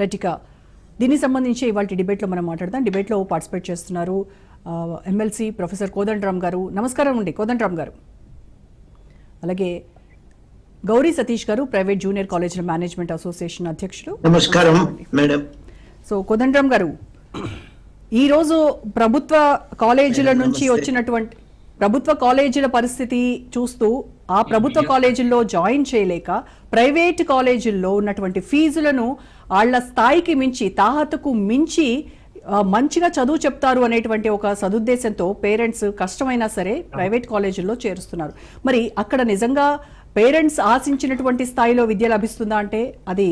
రైటిక. దీనికి సంబంధించి ఇవాళ డిబేట్లో మనం మాట్లాడదాం. డిబేట్లో పార్టిసిపేట్ చేస్తున్నారు ఎమ్మెల్సీ ప్రొఫెసర్ కోదండరామ్ గారు. నమస్కారం అండి కోదండరామ్ గారు. అలాగే గౌరీ సతీష్ గారు ప్రైవేట్ జూనియర్ కాలేజీల మేనేజ్మెంట్ అసోసియేషన్ అధ్యక్షులు. నమస్కారం మేడం. సో కోదండరామ్ గారు ఈరోజు ప్రభుత్వ కాలేజీల నుంచి వచ్చినటువంటి ప్రభుత్వ కాలేజీల పరిస్థితి చూస్తూ ఆ ప్రభుత్వ కాలేజీల్లో జాయిన్ చేయలేక ప్రైవేట్ కాలేజీల్లో ఉన్నటువంటి ఫీజులను వాళ్ళ స్థాయికి మించి తాహతకు మించి మంచిగా చదువు చెప్తారు అనేటువంటి ఒక సదుద్దేశంతో పేరెంట్స్ కష్టమైనా సరే ప్రైవేట్ కాలేజీల్లో చేరుస్తున్నారు. మరి అక్కడ నిజంగా పేరెంట్స్ ఆశించినటువంటి స్థాయిలో విద్య లభిస్తుందా అంటే అది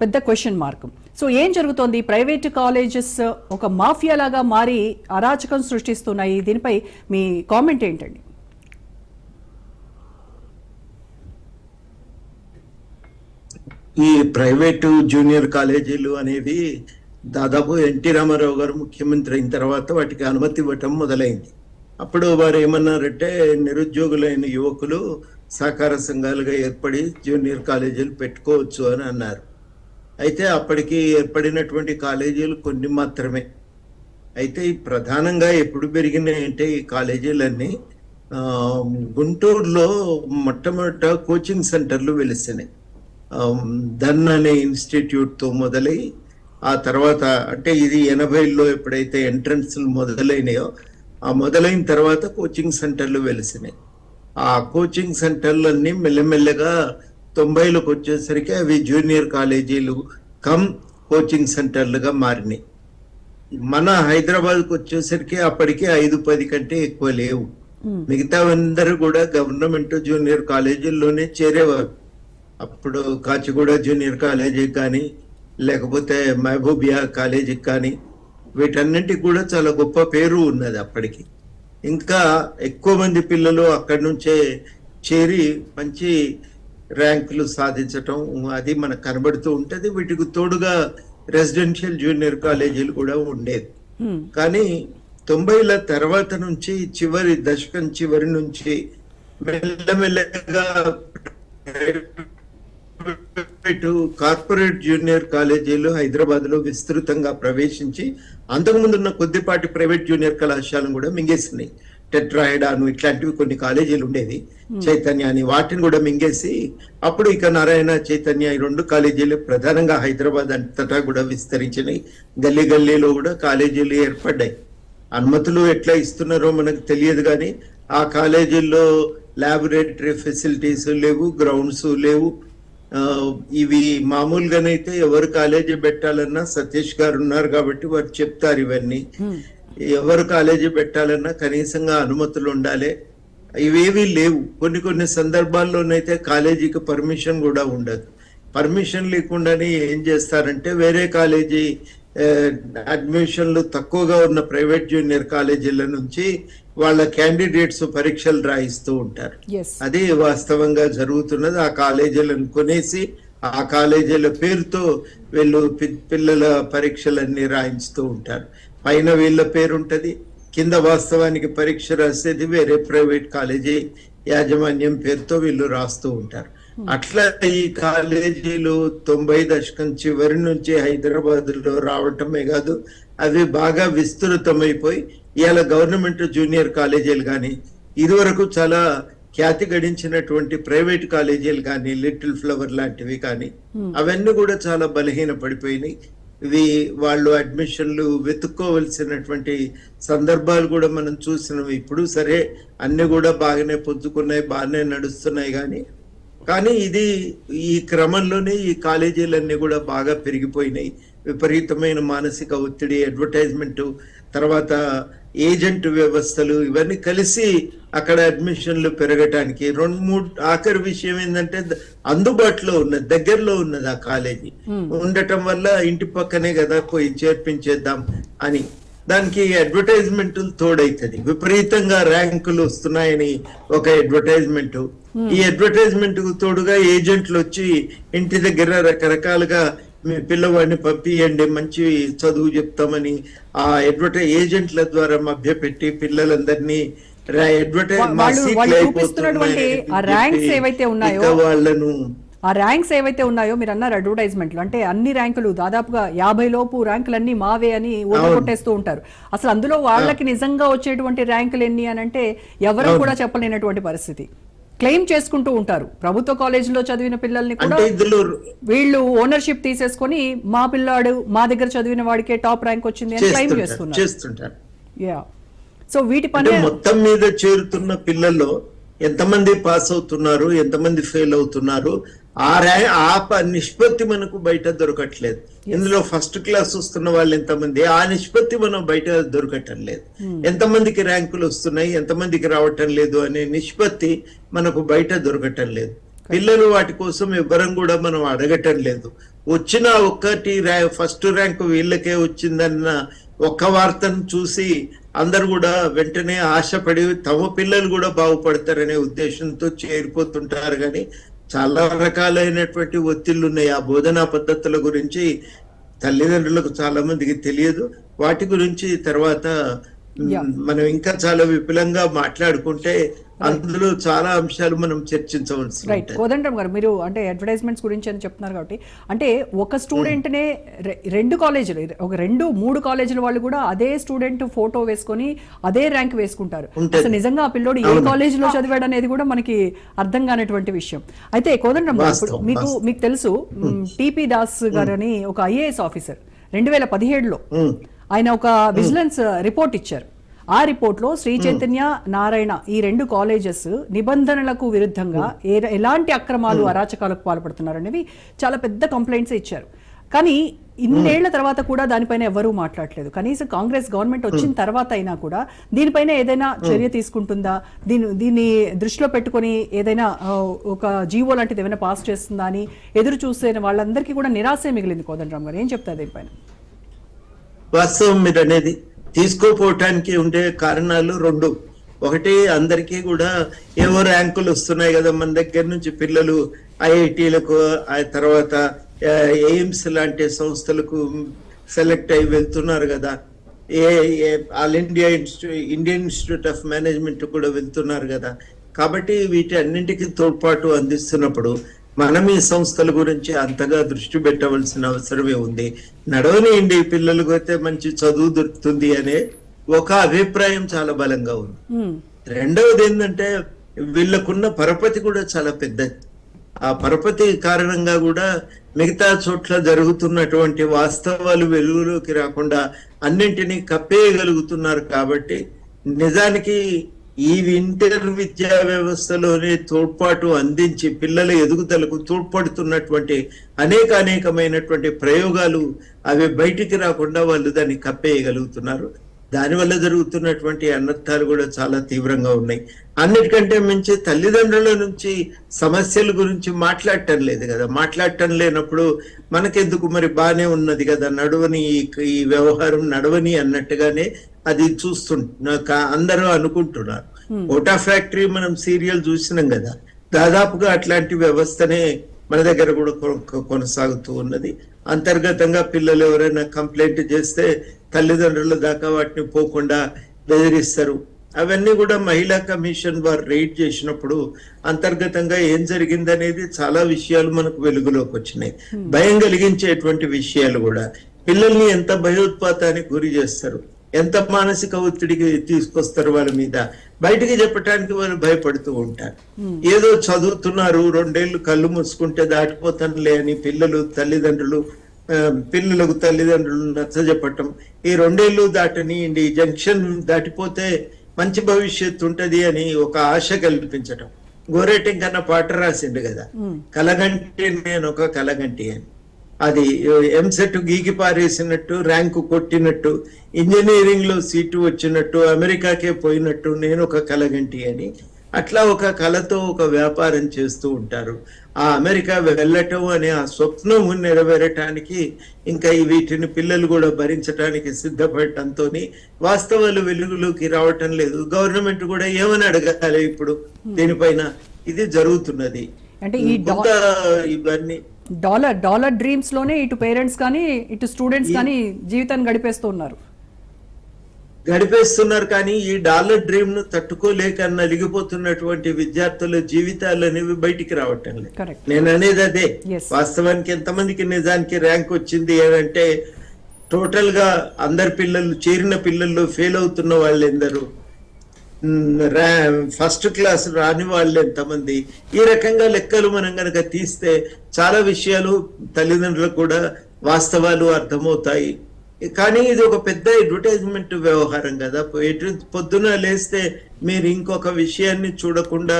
పెద్ద క్వశ్చన్ మార్క్ సో ఏం జరుగుతోంది? ప్రైవేట్ కాలేజెస్ ఒక మాఫియా లాగా మారి అరాచకం సృష్టిస్తున్నాయి. దీనిపై మీ కామెంట్ ఏంటండి? ఈ ప్రైవేటు జూనియర్ కాలేజీలు అనేవి దాదాపు ఎన్టీ రామారావు గారు ముఖ్యమంత్రి అయిన తర్వాత వాటికి అనుమతి ఇవ్వటం మొదలైంది. అప్పుడు వారు ఏమన్నారంటే నిరుద్యోగులైన యువకులు సహకార సంఘాలుగా ఏర్పడి జూనియర్ కాలేజీలు పెట్టుకోవచ్చు అని అన్నారు. అయితే అప్పటికి ఏర్పడినటువంటి కాలేజీలు కొన్ని మాత్రమే. అయితే ప్రధానంగా ఎప్పుడు పెరిగినాయి అంటే ఈ కాలేజీలన్నీ గుంటూరులో మొట్టమొదట కోచింగ్ సెంటర్లు వెలిసినాయి. దన్ అనే ఇన్స్టిట్యూట్తో మొదలై ఆ తర్వాత అంటే ఇది ఎనభైలో ఎప్పుడైతే ఎంట్రన్స్లు మొదలైనాయో ఆ మొదలైన తర్వాత కోచింగ్ సెంటర్లు వెలిసినాయి. ఆ కోచింగ్ సెంటర్లన్నీ మెల్లమెల్లగా తొంభైలకు వచ్చేసరికి అవి జూనియర్ కాలేజీలు కమ్ కోచింగ్ సెంటర్లుగా మారినాయి. మన హైదరాబాద్కి వచ్చేసరికి అప్పటికి ఐదు పది కంటే ఎక్కువ లేవు. మిగతా అందరూ కూడా గవర్నమెంట్ జూనియర్ కాలేజీల్లోనే చేరేవారు. అప్పుడు కాచిగూడ జూనియర్ కాలేజీకి కానీ లేకపోతే మహబూబియా కాలేజీకి కానీ వీటన్నింటికి కూడా చాలా గొప్ప పేరు ఉన్నది అప్పటికి. ఇంకా ఎక్కువ మంది పిల్లలు అక్కడి నుంచే చేరి మంచి ర్యాంకులు సాధించటం అది మనకు కనబడుతూ ఉంటది. వీటికి తోడుగా రెసిడెన్షియల్ జూనియర్ కాలేజీలు కూడా ఉండేది. కానీ తొంభైల తర్వాత నుంచి చివరి దశకం చివరి నుంచి మెల్లమెల్లగా ప్రైవేటు కార్పొరేట్ జూనియర్ కాలేజీలు హైదరాబాద్లో విస్తృతంగా ప్రవేశించి అంతకుముందు ఉన్న కొద్దిపాటి ప్రైవేట్ జూనియర్ కళాశాలను కూడా మింగేసినాయి. టెట్రాయిడాను ఇట్లాంటివి కొన్ని కాలేజీలు ఉండేవి. చైతన్య అని వాటిని కూడా మింగేసి అప్పుడు ఇక నారాయణ చైతన్య ఈ రెండు కాలేజీలు ప్రధానంగా హైదరాబాద్ అంతటా కూడా విస్తరించినాయి. గల్లీ గల్లీలో కూడా కాలేజీలు ఏర్పడ్డాయి. అనుమతులు ఎట్లా ఇస్తున్నారో మనకు తెలియదు కానీ ఆ కాలేజీల్లో ల్యాబొరేటరీ ఫెసిలిటీస్ లేవు గ్రౌండ్స్ లేవు ఇవి మామూలుగానైతే ఎవరు కాలేజీ పెట్టాలన్నా సతీష్ గారు ఉన్నారు కాబట్టి వారు చెప్తారు ఇవన్నీ. ఎవరు కాలేజీ పెట్టాలన్నా కనీసంగా అనుమతులు ఉండాలి. ఇవేవి లేవు. కొన్ని కొన్ని సందర్భాల్లోనైతే కాలేజీకి పర్మిషన్ కూడా ఉండదు. పర్మిషన్ లేకుండానే ఏం చేస్తారంటే వేరే కాలేజీ అడ్మిషన్లు తక్కువగా ఉన్న ప్రైవేట్ జూనియర్ కాలేజీల నుంచి వాళ్ళ క్యాండిడేట్స్ పరీక్షలు రాయిస్తూ ఉంటారు. అది వాస్తవంగా జరుగుతున్నది. ఆ కాలేజీలను కొనేసి ఆ కాలేజీల పేరుతో వీళ్ళు పిల్లల పరీక్షలన్నీ రాయించుతూ ఉంటారు. పైన వీళ్ళ పేరు ఉంటది కింద వాస్తవానికి పరీక్ష రాసేది వేరే ప్రైవేట్ కాలేజీ యాజమాన్యం పేరుతో వీళ్ళు రాస్తూ ఉంటారు. అట్లా ఈ కాలేజీలు తొంభై దశకం చివరి నుంచి హైదరాబాద్లో రావటమే కాదు అవి బాగా విస్తృతమైపోయి ఇవాళ గవర్నమెంట్ జూనియర్ కాలేజీలు కానీ ఇదివరకు చాలా ఖ్యాతి గడించినటువంటి ప్రైవేట్ కాలేజీలు కానీ లిటిల్ ఫ్లవర్ లాంటివి కానీ అవన్నీ కూడా చాలా బలహీన పడిపోయినాయి. ఇవి వాళ్ళు అడ్మిషన్లు వెతుక్కోవలసినటువంటి సందర్భాలు కూడా మనం చూసినాం ఇప్పుడు సరే అన్ని కూడా బాగానే పుంజుకున్నాయి బాగానే నడుస్తున్నాయి కానీ కానీ ఇది ఈ క్రమంలోనే ఈ కాలేజీలన్నీ కూడా బాగా పెరిగిపోయినాయి. విపరీతమైన మానసిక ఒత్తిడి అడ్వర్టైజ్మెంట్ తర్వాత ఏజెంట్ వ్యవస్థలు ఇవన్నీ కలిసి అక్కడ అడ్మిషన్లు పెరగటానికి రెండు మూడు ఆఖరి విషయం ఏంటంటే అందుబాటులో ఉన్నది దగ్గరలో ఉన్నది ఆ కాలేజీ. ఉండటం వల్ల ఇంటి పక్కనే కదా పోయి చేర్పించేద్దాం అని. దానికి అడ్వర్టైజ్మెంట్ తోడైతుంది. విపరీతంగా ర్యాంకులు వస్తున్నాయని ఒక అడ్వర్టైజ్మెంట్ ఈ అడ్వర్టైజ్మెంట్కు తోడుగా ఏజెంట్లు వచ్చి ఇంటి దగ్గర రకరకాలుగా మీ పిల్లవాడిని పంపియండి మంచి చదువు చెప్తామని ఆ అడ్వర్టైజ్ ఏజెంట్ల ద్వారా మభ్యపెట్టి పిల్లలందరినీ వాళ్ళను ఆ ర్యాంక్స్ ఏవైతే ఉన్నాయో మీరు అన్నారు అడ్వర్టైజ్మెంట్లు అంటే అన్ని ర్యాంకులు దాదాపుగా యాభై లోపు ర్యాంకులన్నీ మావే అని కొట్టేస్తూ ఉంటారు. అసలు అందులో వాళ్ళకి నిజంగా వచ్చేటువంటి ర్యాంకులు ఎన్ని అని అంటే ఎవరు కూడా చెప్పలేనటువంటి పరిస్థితి. క్లెయిమ్ చేసుకుంటూ ఉంటారు. ప్రభుత్వ కాలేజీలో చదివిన పిల్లల్ని కూడా వీళ్ళు ఓనర్షిప్ తీసేసుకొని మా పిల్లాడు మా దగ్గర చదివిన వాడికే టాప్ ర్యాంక్ వచ్చింది అని క్లెయిమ్ చేస్తున్నారు. యా సో వీటి పని మొత్తం మీద చేరుతున్న పిల్లల్లో ఎంతమంది పాస్ అవుతున్నారు ఎంతమంది ఫెయిల్ అవుతున్నారు ఆ ర్యా ఆ ప- నిష్పత్తి మనకు బయట దొరకట్లేదు. ఇందులో ఫస్ట్ క్లాస్ వస్తున్న వాళ్ళు ఎంతమంది ఆ నిష్పత్తి మనం బయట దొరకటం లేదు. ఎంతమందికి ర్యాంకులు వస్తున్నాయి ఎంతమందికి రావటం లేదు అనే నిష్పత్తి మనకు బయట దొరకటం లేదు. పిల్లలు వాటి కోసం ఎవ్వరం కూడా మనం అడగటం లేదు. వచ్చిన ఒక్కటి ఫస్ట్ ర్యాంక్ వీళ్ళకే వచ్చిందన్న ఒక్క వార్తను చూసి అందరు కూడా వెంటనే ఆశపడి తమ పిల్లలు కూడా బాగుపడతారనే ఉద్దేశంతో చేరిపోతుంటారు. కానీ చాలా రకాలైనటువంటి ఒత్తిళ్ళు ఉన్నాయి. ఆ బోధనా పద్ధతుల గురించి తల్లిదండ్రులకు చాలా మందికి తెలియదు. వాటి గురించి తర్వాత. మనం ఇంకా చాలా విపులంగా మాట్లాడుకుంటే అందులో చాలా అంశాలు మనం చర్చించవలసి రైట్ గారు మీరు అంటే అడ్వర్టైజ్మెంట్స్ గురించి అని చెప్తున్నారు కాబట్టి అంటే ఒక స్టూడెంట్ నే రె- రెండు కాలేజీలు ఒక రెండు మూడు కాలేజీల వాళ్ళు కూడా అదే స్టూడెంట్ ఫోటో వేసుకొని అదే ర్యాంక్ వేసుకుంటారు. అసలు నిజంగా ఆ పిల్లోడు ఏ కాలేజీలో చదివాడు అనేది కూడా మనకి అర్థం కానటువంటి విషయం. అయితే కోదండం గారు మీకు మీకు తెలుసు టిపి దాస్ గారు అని ఒక ఐఏఎస్ ఆఫీసర్ రెండు వేల పదిహేడులో. ఆయన ఒక విజిలెన్స్ రిపోర్ట్ ఇచ్చారు. ఆ రిపోర్ట్లో శ్రీ చైతన్య నారాయణ ఈ రెండు కాలేజెస్ నిబంధనలకు విరుద్ధంగా ఎలాంటి అక్రమాలు అరాచకాలకు పాల్పడుతున్నారు అనేవి చాలా పెద్ద కంప్లైంట్స్ ఇచ్చారు. కానీ ఇన్నేళ్ళ తర్వాత కూడా దానిపైన ఎవరూ మాట్లాడలేదు. కనీసం కాంగ్రెస్ గవర్నమెంట్ వచ్చిన తర్వాత అయినా కూడా దీనిపైన ఏదైనా చర్య తీసుకుంటుందా? దీని దీన్ని దృష్టిలో పెట్టుకొని ఏదైనా ఒక జీవో లాంటిది ఏమైనా పాస్ చేస్తుందా అని ఎదురు చూసే వాళ్ళందరికీ కూడా నిరాశే మిగిలింది కోదండరామ్ గారు. ఏం చెప్తారు దీనిపైన? వాస్తవం మీరు అనేది తీసుకోపోవటానికి ఉండే కారణాలు రెండు. ఒకటి అందరికీ కూడా ఏవో ర్యాంకులు వస్తున్నాయి కదా మన దగ్గర నుంచి పిల్లలు ఐఐటీలకు ఆ తర్వాత ఎయిమ్స్ లాంటి సంస్థలకు సెలెక్ట్ అయి వెళ్తున్నారు కదా. A all India institute Indian institute of management కూడా వెళ్తున్నారు కదా. కాబట్టి వీటి అన్నింటికి తోడ్పాటు అందిస్తున్నప్పుడు మనం ఈ సంస్థల గురించి అంతగా దృష్టి పెట్టవలసిన అవసరమే ఉంది. నడవనియండి పిల్లలకు అయితే మంచి చదువు దొరుకుతుంది అనే ఒక అభిప్రాయం చాలా బలంగా ఉంది. రెండవది ఏంటంటే వీళ్ళకున్న పరపతి కూడా చాలా పెద్దది ఆ పరపతి కారణంగా కూడా మిగతా చోట్ల జరుగుతున్నటువంటి వాస్తవాలు వెలుగులోకి రాకుండా అన్నింటినీ కప్పేయగలుగుతున్నారు కాబట్టి నిజానికి ఈ ఇంటర్ విద్యా వ్యవస్థలోనే తోడ్పాటు అందించి పిల్లల ఎదుగుదలకు తోడ్పడుతున్నటువంటి అనేక అనేకమైనటువంటి ప్రయోగాలు అవి బయటికి రాకుండా వాళ్ళు దాన్ని కప్పేయగలుగుతున్నారు. దానివల్ల జరుగుతున్నటువంటి అనర్థాలు కూడా చాలా తీవ్రంగా ఉన్నాయి. అన్నిటికంటే మించి తల్లిదండ్రుల నుంచి సమస్యల గురించి మాట్లాడటం లేదు కదా. మాట్లాడటం లేనప్పుడు మనకెందుకు మరి బాగానే ఉన్నది కదా? నడవని ఈ వ్యవహారం నడవని అన్నట్టుగానే అది చూస్తుంట అందరూ అనుకుంటున్నారు. ఓటా ఫ్యాక్టరీ మనం సీరియల్ చూసినాం కదా దాదాపుగా అట్లాంటి వ్యవస్థనే మన దగ్గర కూడా కొనసాగుతూ ఉన్నది. అంతర్గతంగా పిల్లలు ఎవరైనా కంప్లైంట్ చేస్తే తల్లిదండ్రుల దాకా వాటిని పోకుండా బెదిరిస్తారు. అవన్నీ కూడా మహిళా కమిషన్ వారు రైడ్ చేసినప్పుడు అంతర్గతంగా ఏం జరిగిందనేది చాలా విషయాలు మనకు వెలుగులోకి వచ్చినాయి. భయం కలిగించేటువంటి విషయాలు కూడా. పిల్లల్ని ఎంత భయోత్పాతానికి గురి చేస్తారు? ఎంత మానసిక ఒత్తిడికి తీసుకొస్తారు వాళ్ళ మీద? బయటికి చెప్పడానికి వాళ్ళు భయపడుతూ ఉంటారు. ఏదో చదువుతున్నారు రెండేళ్ళు కళ్ళు మూసుకుంటే దాటిపోతానులే అని పిల్లలు తల్లిదండ్రులు పిల్లలకు తల్లిదండ్రులు నచ్చజెప్పటం. ఈ రెండేళ్ళు దాటని ఈ జంక్షన్ దాటిపోతే మంచి భవిష్యత్తు ఉంటది అని ఒక ఆశ కల్పించటం. గోరేటం కన్నా పాట రాసిండు కదా? కలగంటి నేను ఒక కలగంటి అని. అది ఎంసెట్ గీకి పారేసినట్టు ర్యాంకు కొట్టినట్టు ఇంజనీరింగ్లో సీటు వచ్చినట్టు అమెరికాకే పోయినట్టు నేను ఒక కలగంటి అని. అట్లా ఒక కళతో ఒక వ్యాపారం చేస్తూ ఉంటారు. ఆ అమెరికా వెళ్ళటం అనే ఆ స్వప్నం నెరవేరటానికి ఇంకా ఈ వీటిని పిల్లలు కూడా భరించడానికి సిద్ధపడటంతో వాస్తవాలు వెలుగులోకి రావటం లేదు. గవర్నమెంట్ కూడా ఏమని అడగాలి ఇప్పుడు? దీనిపైన ఇది జరుగుతున్నది. అంటే ఇవన్నీ డాలర్ డాలర్ డ్రీమ్స్లోనే ఇటు పేరెంట్స్ కానీ ఇటు స్టూడెంట్స్ కానీ జీవితాన్ని గడిపేస్తూ ఉన్నారు గడిపేస్తున్నారు కానీ ఈ డాలర్ డ్రీమ్ను తట్టుకోలేక నలిగిపోతున్నటువంటి విద్యార్థుల జీవితాలు అనేవి బయటికి రావటం లేదు. నేను అనేది అదే. వాస్తవానికి ఎంతమందికి నిజానికి ర్యాంక్ వచ్చింది అంటే టోటల్గా అందరి పిల్లలు చేరిన పిల్లల్లో ఫెయిల్ అవుతున్న వాళ్ళు ఎందరు ఫస్ట్ క్లాస్ రాని వాళ్ళు ఎంతమంది? ఈ రకంగా లెక్కలు మనం కనుక తీస్తే చాలా విషయాలు తల్లిదండ్రులకు కూడా వాస్తవాలు అర్థమవుతాయి. కానీ ఇది ఒక పెద్ద అడ్వర్టైజ్మెంట్ వ్యవహారం కదా. ఎటు పొద్దున లేస్తే మీరు ఇంకొక విషయాన్ని చూడకుండా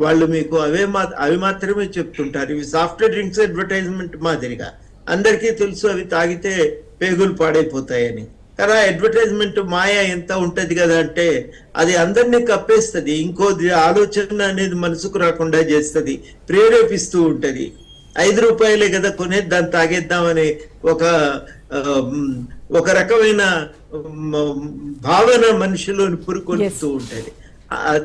వాళ్ళు మీకు అవే మా అవి మాత్రమే చెప్తుంటారు. ఇవి సాఫ్ట్ డ్రింక్స్ అడ్వర్టైజ్మెంట్ మాదిరిగా. అందరికీ తెలుసు అవి తాగితే పేగులు పాడైపోతాయని. కానీ అడ్వర్టైజ్మెంట్ మాయ ఎంత ఉంటది కదా అంటే అది అందరినీ కప్పేస్తది. ఇంకో ఆలోచన అనేది మనసుకు రాకుండా చేస్తది. ప్రేరేపిస్తూ ఉంటది. ఐదు రూపాయలే కదా కొనేది దాన్ని తాగేద్దామని ఒక ఒక రకమైన భావన మనిషిలోని పురుకొలుతూ ఉంటది.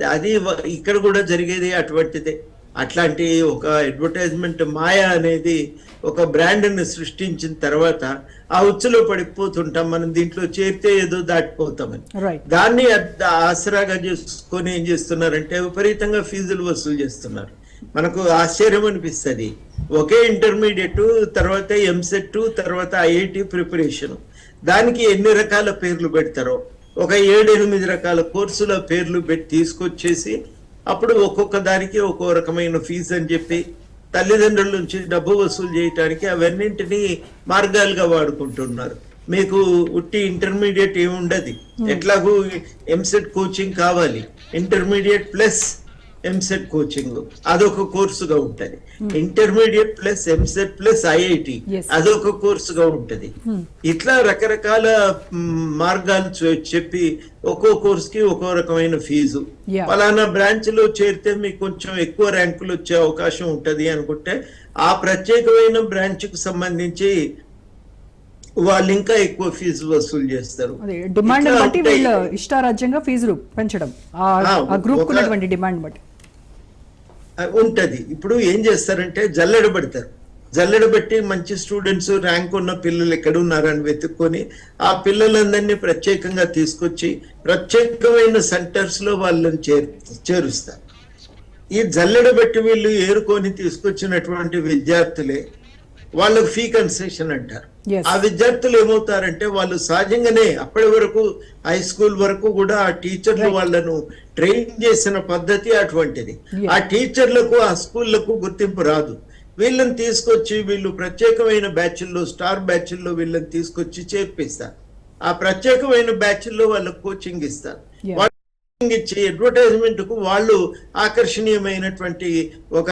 అది- ఇక్కడ కూడా జరిగేది అటువంటిదే. అట్లాంటి ఒక అడ్వర్టైజ్మెంట్ మాయ అనేది ఒక బ్రాండ్ని సృష్టించిన తర్వాత ఆ ఉచ్చులో పడిపోతుంటాం మనం దీంట్లో చేరితే ఏదో దాటిపోతామని. దాన్ని ఆసరాగా చేసుకొని ఏం చేస్తున్నారంటే విపరీతంగా ఫీజులు వసూలు చేస్తున్నారు. మనకు ఆశ్చర్యం అనిపిస్తుంది. ఒకే ఇంటర్మీడియట్ తర్వాత ఎంసెట్ తర్వాత ఐఐటి ప్రిపరేషన్ దానికి ఎన్ని రకాల పేర్లు పెడతారో ఒక ఏడు ఎనిమిది రకాల కోర్సుల పేర్లు పెట్టి తీసుకొచ్చేసి అప్పుడు ఒక్కొక్క దానికి ఒక్కో రకమైన ఫీజు అని చెప్పి తల్లిదండ్రుల నుంచి డబ్బు వసూలు చేయటానికి అవన్నింటినీ మార్గాలుగా వాడుకుంటున్నారు. మీకు ఉట్టి ఇంటర్మీడియట్ ఏమి ఉండదు ఎట్లాగూ ఎంసెట్ కోచింగ్ కావాలి. ఇంటర్మీడియట్ ప్లస్ ఎంసెట్ కోచింగ్ అదొక కోర్సుగా ఉంటది. Intermediate plus EAMCET plus IIT. అదొక కోర్సుగా ఉంటది. ఇట్లా రకరకాల మార్గాలు చెప్పి ఒక్కో కోర్స్కి ఒక్కో రకమైన ఫీజు. ఫలానా బ్రాంచ్లో చేరితే మీకు కొంచెం ఎక్కువ ర్యాంకులు వచ్చే అవకాశం ఉంటది అనుకుంటే ఆ ప్రత్యేకమైన బ్రాంచ్కు సంబంధించి వాళ్ళు ఇంకా ఎక్కువ ఫీజు వసూలు చేస్తారు. డిమాండ్ బట్టి. వీళ్ళు ఇష్టారాజ్యంగా ఫీజులు పెంచడం. ఆ గ్రూప్ ఉన్నటువంటి డిమాండ్ బట్టి. ఉంటుంది. ఇప్పుడు ఏం చేస్తారంటే జల్లెడ పెడతారు. జల్లెడ పెట్టి మంచి స్టూడెంట్స్ ర్యాంక్ ఉన్న పిల్లలు ఎక్కడ ఉన్నారని వెతుక్కొని ఆ పిల్లలందరినీ ప్రత్యేకంగా తీసుకొచ్చి ప్రత్యేకమైన సెంటర్స్లో వాళ్ళని చేర్ చేరుస్తారు. ఈ జల్లెడ పెట్టి వీళ్ళు ఏరుకొని తీసుకొచ్చినటువంటి విద్యార్థులే వాళ్ళకు ఫీ కన్సెషన్ అంటారు. ఆ విద్యార్థులు ఏమవుతారంటే వాళ్ళు సహజంగానే అప్పటి వరకు హై స్కూల్ వరకు కూడా ఆ టీచర్లు వాళ్ళను ట్రైన్ చేసిన పద్ధతి అటువంటిది. ఆ టీచర్లకు ఆ స్కూళ్ళకు గుర్తింపు రాదు. వీళ్ళని తీసుకొచ్చి వీళ్ళు ప్రత్యేకమైన బ్యాచ్ల్లో స్టార్ బ్యాచ్ల్లో వీళ్ళని తీసుకొచ్చి చేర్పిస్తారు. ఆ ప్రత్యేకమైన బ్యాచ్ల్లో వాళ్ళకు కోచింగ్ ఇస్తారు. కోచింగ్ ఇచ్చి అడ్వర్టైజ్మెంట్కు వాళ్ళు ఆకర్షణీయమైనటువంటి ఒక